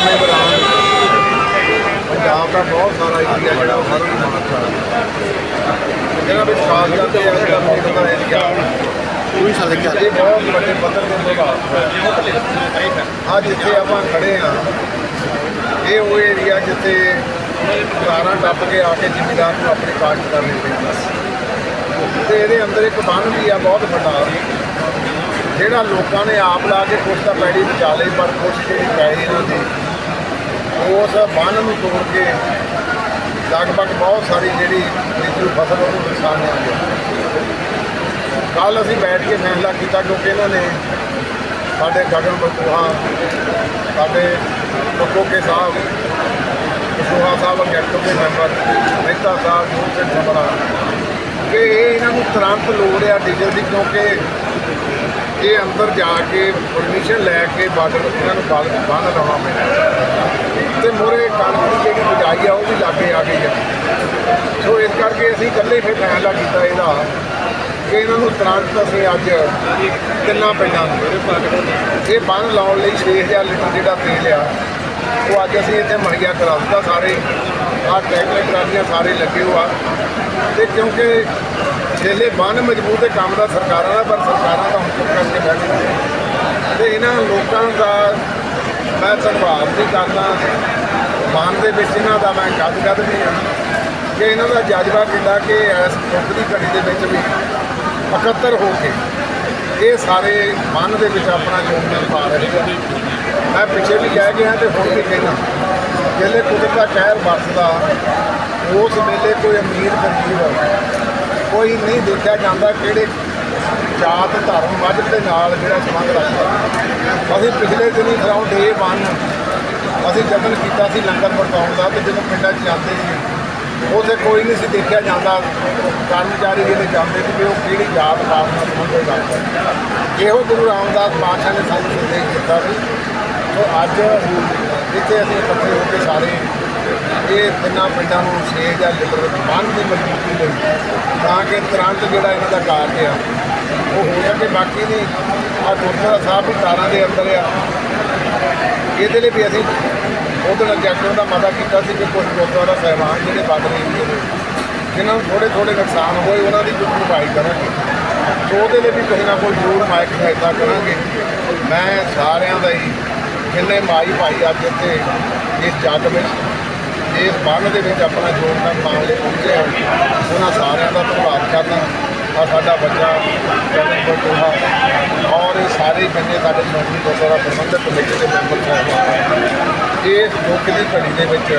ਸਮੇਂ ਦੌਰਾਨ ਪੰਜਾਬ ਦਾ ਬਹੁਤ ਸਾਰਾ ਏਰੀਆ ਜਿਹੜਾ ਉਹ ਦੀ ਜਿਹੜਾ ਖਾਸ ਕਰਕੇ ਦਾ ਦਾ ਏਰੀਆ। ਕੋਈ ਸਾਡੇ ਘਰ ਇਹ ਬਹੁਤ ਵੱਡੇ ਪੱਧਰ ਹੋਇਆ। ਅੱਜ ਜਿੱਥੇ ਆਪਾਂ ਖੜੇ ਆ ਇਹ ਉਹ ਏਰੀਆ ਜਿੱਥੇ ਕਾਰਾਂ ਟੱਪ ਕੇ ਆ ਕੇ ਜ਼ਿਮੀਦਾਰ ਨੂੰ ਆਪਣੀ ਕਾਸ਼ਤ ਕਰਨੀ ਪੈਂਦਾ ਤੇ ਇਹਦੇ ਅੰਦਰ ਇੱਕ ਬੰਨ ਵੀ ਆ ਬਹੁਤ ਵੱਡਾ। ਜਿਹੜਾ ਲੋਕਾਂ ਨੇ ਆਪ ਲਾ ਕੇ ਕੁਛ ਤਾਂ ਪੈੜੀ ਬਚਾ ਲਈ ਪਰ ਕੁਛ ਜਿਹੜੀ ਪੈੜੀ ਇਹਨਾਂ ਦੀ ਉਸ ਬੰਨ ਨੂੰ ਤੋੜ ਕੇ ਲਗਭਗ ਬਹੁਤ ਸਾਰੀ ਜਿਹੜੀ ਨੀਚੂ ਫਸਲ ਉਹਨੂੰ ਨੁਕਸਾਨ ਹੋ ਗਿਆ ਕੱਲ ਅਸੀਂ ਬੈਠ ਕੇ ਫੈਸਲਾ ਕੀਤਾ ਕਿਉਂਕਿ ਇਹਨਾਂ ਨੇ ਸਾਡੇ ਗਗਨ ਬਤੂਹਾ ਸਾਡੇ ਪੱਕੋਕੇ ਸਾਹਿਬ ਕਸੂਹਾ ਸਾਹਿਬ ਐਗਜ਼ੈਕਟਿਵ ਦੇ ਮੈਂਬਰ, ਮਹਿਤਾ ਸਾਹਿਬ, ਜੋਤ ਸਿੰਘ ਸਮਰਾ ਕਿ ਇਹ ਇਹਨਾਂ ਨੂੰ ਤੁਰੰਤ ਲੋੜ ਆ ਡੀਜ਼ਲ ਦੀ ਕਿਉਂਕਿ ਇਹ ਅੰਦਰ ਜਾ ਕੇ ਪਰਮਿਸ਼ਨ ਲੈ ਕੇ ਬਾਰਡਰ ਇਹਨਾਂ ਨੂੰ ਬੰਦ ਬੰਦ ਲਾਉਣਾ ਪੈਣਾ ਤੇ ਮੋਰੇ ਕਣਕ ਦੀ ਜਿਹੜੀ ਬਿਜਾਈ ਆ ਉਹ ਵੀ ਲਾਗੇ ਆ ਗਈ ਆ। ਸੋ ਇਸ ਕਰਕੇ ਅਸੀਂ ਇਕੱਲੇ ਫਿਰ ਫੈਸਲਾ ਕੀਤਾ ਇਹਦਾ ਕਿ ਇਹਨਾਂ ਨੂੰ ਤੁਰੰਤ ਅਸੀਂ ਅੱਜ ਤਿੰਨਾਂ ਪਿੰਡਾਂ ਨੂੰ ਇਹ ਬੰਨ ਲਾਉਣ ਲਈ 6000 ਲੀਟਰ ਜਿਹੜਾ ਤੇਲ ਆ ਉਹ ਅੱਜ ਅਸੀਂ ਇੱਥੇ ਮੁਹੱਈਆ ਕਰਾ ਦਿੱਤਾ ਸਾਰੇ। ਆਹ ਟਰੈਕਟਰ ਟਰਾਲੀਆਂ ਸਾਰੇ ਲੱਗੇ ਹੋਆ ਤੇ ਕਿਉਂਕਿ ਛੇਲੇ ਬੰਨ ਮਜ਼ਬੂਤ ਹੈ ਕੰਮ ਦਾ ਸਰਕਾਰਾਂ ਦਾ, ਪਰ ਸਰਕਾਰਾਂ ਦਾ ਹੁਣ ਚੁੱਪ ਕਰਕੇ ਬੈਠ ਗਈਆਂ। ਤੇ ਇਹਨਾਂ ਲੋਕਾਂ ਦਾ ਮੈਂ ਧੰਨਵਾਦ ਵੀ ਕਰਦਾ। ਬੰਨ ਦੇ ਵਿੱਚ ਇਹਨਾਂ ਦਾ ਮੈਂ ਗੱਦ ਗੱਦ ਵੀ ਹਾਂ ਕਿ ਇਹਨਾਂ ਦਾ ਜਜ਼ਬਾ ਕਿੰਨਾ ਕਿ ਇਸ ਦੁੱਖ ਦੀ ਘੜੀ ਦੇ ਵਿੱਚ ਵੀ ਇਕੱਤਰ ਹੋ ਕੇ ਇਹ ਸਾਰੇ ਮਨ ਦੇ ਵਿੱਚ ਆਪਣਾ ਯੋਗਦਾਨ ਪਾ ਰਹੇ ਆ ਮੈਂ ਪਿੱਛੇ ਵੀ ਕਹਿ ਗਿਆ ਤੇ ਹੁਣ ਵੀ ਕਹਿਣਾ। ਜਿਹੜੇ ਕੁਦਰਤ ਦਾ ਕਹਿਰ ਵਰਸਦਾ ਉਸ ਵੇਲੇ ਕੋਈ ਅਮੀਰ ਗਰੀਬ ਕੋਈ ਨਹੀਂ ਦੇਖਿਆ ਜਾਂਦਾ ਕਿਹੜੇ ਜਾਤ, ਧਰਮ ਮਜ਼ਹਬ ਦੇ ਨਾਲ ਜਿਹੜਾ ਸੰਬੰਧ ਰੱਖਦਾ। ਅਸੀਂ ਪਿਛਲੇ ਦਿਨੀ ਫਰਾਉਂ ਡੇ 1 ਅਸੀਂ ਯਤਨ ਕੀਤਾ ਸੀ ਲੰਗਰ ਵਰਤਾਉਣ ਦਾ ਤੇ ਜਦੋਂ ਪਿੰਡਾਂ 'ਚ ਜਾਂਦੇ ਸੀ, ਉੱਥੇ ਕੋਈ ਨਹੀਂ ਸੀ ਦੇਖਿਆ ਜਾਂਦਾ। ਕਰਮਚਾਰੀ ਜਿਹੜੇ ਜਾਂਦੇ ਸੀ ਕਿ ਉਹ ਕਿਹੜੀ ਜਾਤ ਪਾਤ ਨਾਲ ਸੰਬੰਧ ਰੱਖਦਾ ਇਹੋ ਗੁਰੂ ਰਾਮਦਾਸ ਪਾਤਸ਼ਾਹ ਨੇ ਸਾਨੂੰ ਸੰਦੇਸ਼ ਦਿੱਤਾ ਸੀ। ਸੋ ਅੱਜ ਇੱਥੇ ਅਸੀਂ ਇਕੱਠੇ ਹੋ ਕੇ ਸਾਰੇ ਇਹ ਤਿੰਨਾਂ ਪਿੰਡਾਂ ਨੂੰ 6000 ਲੀਟਰ ਬੰਨ ਦੀ ਮਜ਼ਬੂਤੀ ਲਈ ਤਾਂ ਕਿ ਤੁਰੰਤ ਜਿਹੜਾ ਇਹਨਾਂ ਦਾ ਕਾਰਜ ਆ, ਉਹ ਹੋ ਸਕੇ ਬਾਕੀ ਦੀ ਆ ਗੁਰਦੁਆਰਾ ਸਾਹਿਬ ਵੀ ਤਾਰਾਂ ਦੇ ਅੰਦਰ ਆ। ਇਹਦੇ ਲਈ ਵੀ ਅਸੀਂ ਉਹਦੇ ਜੈਕਟਰ ਦਾ ਮਤਾ ਕੀਤਾ ਸੀ ਕਿ ਕੁਝ ਗੁਰਦੁਆਰਾ ਸਾਹਿਬਾਨ ਜਿਹੜੇ ਬਾਦਰ ਏਰੀਏ ਦੇ ਜਿਨ੍ਹਾਂ ਨੂੰ ਥੋੜੇ ਥੋੜੇ ਨੁਕਸਾਨ ਹੋਏ, ਉਹਨਾਂ ਦੀ ਕੋਈ ਭਰਪਾਈ ਕਰਾਂਗੇ। ਸੋ ਉਹਦੇ ਲਈ ਵੀ ਕੋਈ ਨਾ ਕੋਈ ਜ਼ਰੂਰ ਮਾਇਕ ਸਹਾਇਤਾ ਕਰਾਂਗੇ। ਮੈਂ ਸਾਰਿਆਂ ਦਾ ਹੀ ਜਿੰਨੇ ਮਾਈ ਭਾਈ ਅੱਜ ਇੱਥੇ ਇਸ ਜੱਗ ਵਿੱਚ ਇਸ ਬੰਨ ਦੇ ਵਿੱਚ ਆਪਣਾ ਯੋਗਦਾਨ ਪਾਉਣ ਲਈ ਪਹੁੰਚੇ ਆ ਉਹਨਾਂ ਸਾਰਿਆਂ ਦਾ ਧੰਨਵਾਦ ਕਰਨਾ ਆ ਸਾਡਾ ਬੱਚਾ ਜਗਨ ਬਟੂਹਾ ਔਰ ਇਹ ਸਾਰੇ ਬੰਦੇ ਸਾਡੇ ਸ਼੍ਰੋਮਣੀ ਗੁਰਦੁਆਰਾ ਪ੍ਰਬੰਧਕ ਕਮੇਟੀ ਦੇ ਮੈਂਬਰ ਸਾਹਿਬਾਨ ਇਸ ਦੁੱਖ ਦੀ ਘੜੀ ਦੇ ਵਿੱਚ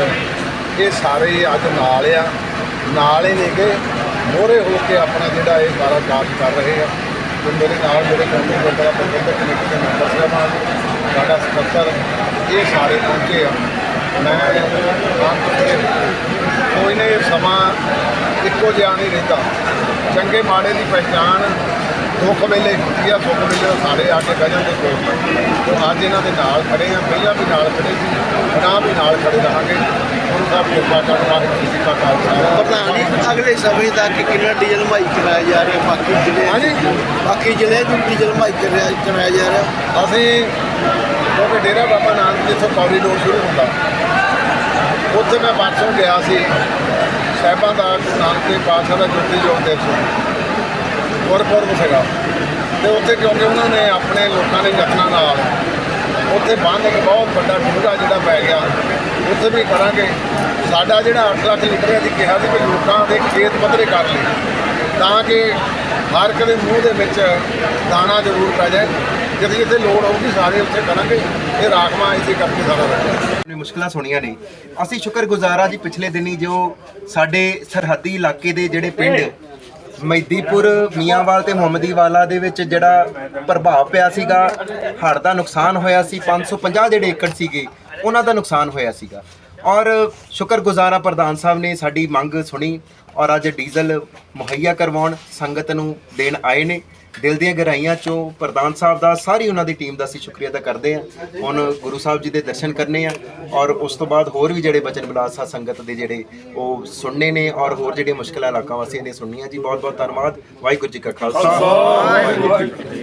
ਇਹ ਸਾਰੇ ਅੱਜ ਨਾਲ ਆ। ਨਾਲ ਹੀ ਨੇਗੇ ਮੋਹਰੇ ਹੋ ਕੇ ਆਪਣਾ ਜਿਹੜਾ ਇਹ ਸਾਰਾ ਕਾਰਜ ਕਰ ਰਹੇ ਆ। ਤੇ ਮੇਰੇ ਨਾਲ ਜਿਹੜੇ ਸ਼੍ਰੋਮਣੀ ਗੁਰਦੁਆਰਾ ਪ੍ਰਬੰਧਕ ਕਮੇਟੀ ਦੇ ਮੈਂਬਰ ਸਾਹਿਬਾਨ ਸਾਡਾ ਸਕੱਤਰ ਇਹ ਸਾਰੇ ਪਹੁੰਚੇ ਆ। ਮੈਂ ਕੋਈ ਨਾ ਸਮਾਂ ਇੱਕੋ ਜਿਹਾ ਨਹੀਂ ਰਹਿੰਦਾ। ਚੰਗੇ ਮਾੜੇ ਦੀ ਪਛਾਣ ਦੁੱਖ ਵੇਲੇ ਹੁੰਦੀ ਆ ਸੁੱਖ ਵੇਲੇ ਸਾਰੇ ਆ ਕੇ ਬਹਿ ਜਾਂਦੇ ਕੋਲ ਤੇ ਅੱਜ ਇਹਨਾਂ ਦੇ ਨਾਲ ਖੜੇ ਆ ਪਹਿਲਾਂ ਵੀ ਨਾਲ ਖੜੇ ਸੀ ਨਾ ਵੀ ਨਾਲ ਖੜੇ ਰਹਾਂਗੇ। ਹੁਣ ਸਭ ਕਿਰਪਾ ਕਰਨ ਵਾਹਿਗੁਰੂ ਜੀ ਕਾ ਖਾਲਸਾ ਪ੍ਰਧਾਨ ਜੀ ਅਗਲੇ ਸਮੇਂ ਤੱਕ ਕਿੰਨਾ ਡੀਜ਼ਲ ਮਾਈ ਕਰਾਇਆ ਜਾ ਰਿਹਾ ਬਾਕੀ ਜ਼ਿਲ੍ਹੇ ਹਾਂਜੀ। ਬਾਕੀ ਜ਼ਿਲ੍ਹੇ ਨੂੰ ਡੀਜ਼ਲ ਮਾਈ ਕਰਾਇਆ ਜਾ ਰਿਹਾ। ਅਸੀਂ ਕਿਉਂਕਿ ਡੇਰਾ ਬਾਬਾ ਨਾਨਕ ਜਿੱਥੋਂ ਕੋਰੀਡੋਰ ਸ਼ੁਰੂ ਹੁੰਦਾ ਉੱਥੇ ਮੈਂ ਪਰਸੋਂ ਗਿਆ ਸੀ। ਸਾਹਿਬਾਂ ਦਾ ਗੁਰੂ ਨਾਨਕ ਦੇਵ ਪਾਤਸ਼ਾਹ ਦਾ ਜੋਤੀ ਜੋਤ ਦਿਵਸ ਗੁਰਪੁਰਬ ਸੀਗਾ। ਤੇ ਉੱਥੇ ਕਿਉਂਕਿ ਉਹਨਾਂ ਨੇ ਆਪਣੇ ਲੋਕਾਂ ਦੇ ਯਤਨਾਂ ਨਾਲ ਉੱਥੇ ਬੰਦ ਇੱਕ ਬਹੁਤ ਵੱਡਾ ਡੂੰਘਾ ਜਿਹੜਾ ਪੈ ਗਿਆ। ਉੱਥੇ ਵੀ ਕਰਾਂਗੇ। ਸਾਡਾ ਜਿਹੜਾ 8 ਲੱਖ ਲੀਟਰ ਅਸੀਂ ਕਿਹਾ ਸੀ ਕਿ ਲੋਕਾਂ ਦੇ ਖੇਤ ਪੱਧਰੇ ਕਰ ਲਈ ਤਾਂ ਕਿ ਹਰ ਇੱਕ ਦੇ ਮੂੰਹ ਦੇ ਵਿੱਚ ਦਾਣਾ ਜ਼ਰੂਰ ਪੈ ਜਾਏ। ਜਦੋਂ ਜਿੱਥੇ ਲੋੜ ਹੋਊਗੀ, ਸਾਰੇ ਉੱਥੇ ਕਰਾਂਗੇ। ਇਹ ਰਾਖਵਾਂ ਇਸੇ ਕਰਕੇ ਸਾਰਾ ਰੱਖਿਆ ਨੇ ਮੁਸ਼ਕਲਾਂ ਸੁਣੀਆਂ ਨੇ। ਅਸੀਂ ਸ਼ੁਕਰਗੁਜ਼ਾਰ ਆ ਜੀ ਪਿਛਲੇ ਦਿਨੀ ਜੋ ਸਾਡੇ ਸਰਹੱਦੀ ਇਲਾਕੇ ਦੇ ਜਿਹੜੇ ਪਿੰਡ ਮਹਿਦੀਪੁਰ, ਮੀਆਂਵਾਲ ਤੇ ਮੁਹੰਮਦੀਵਾਲਾ ਦੇ ਵਿੱਚ ਜਿਹੜਾ ਪ੍ਰਭਾਵ ਪਿਆ ਸੀਗਾ, ਹੜ੍ਹ ਦਾ ਨੁਕਸਾਨ ਹੋਇਆ ਸੀ 550 ਜਿਹੜੇ ਏਕੜ ਸੀਗੇ, ਉਹਨਾਂ ਦਾ ਨੁਕਸਾਨ ਹੋਇਆ ਸੀਗਾ। ਔਰ ਸ਼ੁਕਰਗੁਜ਼ਾਰ ਪ੍ਰਧਾਨ ਸਾਹਿਬ ਨੇ ਸਾਡੀ ਮੰਗ ਸੁਣੀ ਔਰ ਅੱਜ ਡੀਜ਼ਲ ਮੁਹੱਈਆ ਕਰਵਾਉਣ ਸੰਗਤ ਨੂੰ ਦੇਣ ਆਏ ਨੇ। ਦਿਲ ਦੀਆਂ ਗਹਿਰਾਈਆਂ ਚੋਂ ਪ੍ਰਧਾਨ ਸਾਹਿਬ ਦਾ, ਸਾਰੀ ਉਹਨਾਂ ਦੀ ਟੀਮ ਦਾ ਅਸੀਂ ਸ਼ੁਕਰੀਆ ਅਦਾ ਕਰਦੇ ਹਾਂ। ਹੁਣ ਗੁਰੂ ਸਾਹਿਬ ਜੀ ਦੇ ਦਰਸ਼ਨ ਕਰਨੇ ਆ ਔਰ ਉਸ ਤੋਂ ਬਾਅਦ ਹੋਰ ਵੀ ਜਿਹੜੇ ਬਚਨ ਬਿਲਾਸ ਆ ਸੰਗਤ ਦੇ ਜਿਹੜੇ ਉਹ ਸੁਣਨੇ ਨੇ ਔਰ ਹੋਰ ਜਿਹੜੇ ਮੁਸ਼ਕਲਾਂ ਇਲਾਕਾ ਵਾਸੀਆਂ ਦੀਆਂ ਸੁਣਨੀਆਂ, ਜੀ ਬਹੁਤ ਬਹੁਤ ਧੰਨਵਾਦ। ਵਾਹਿਗੁਰੂ ਜੀ ਕਾ ਖਾਲਸਾ। ਵਾਹਿਗੁਰੂ ਜੀ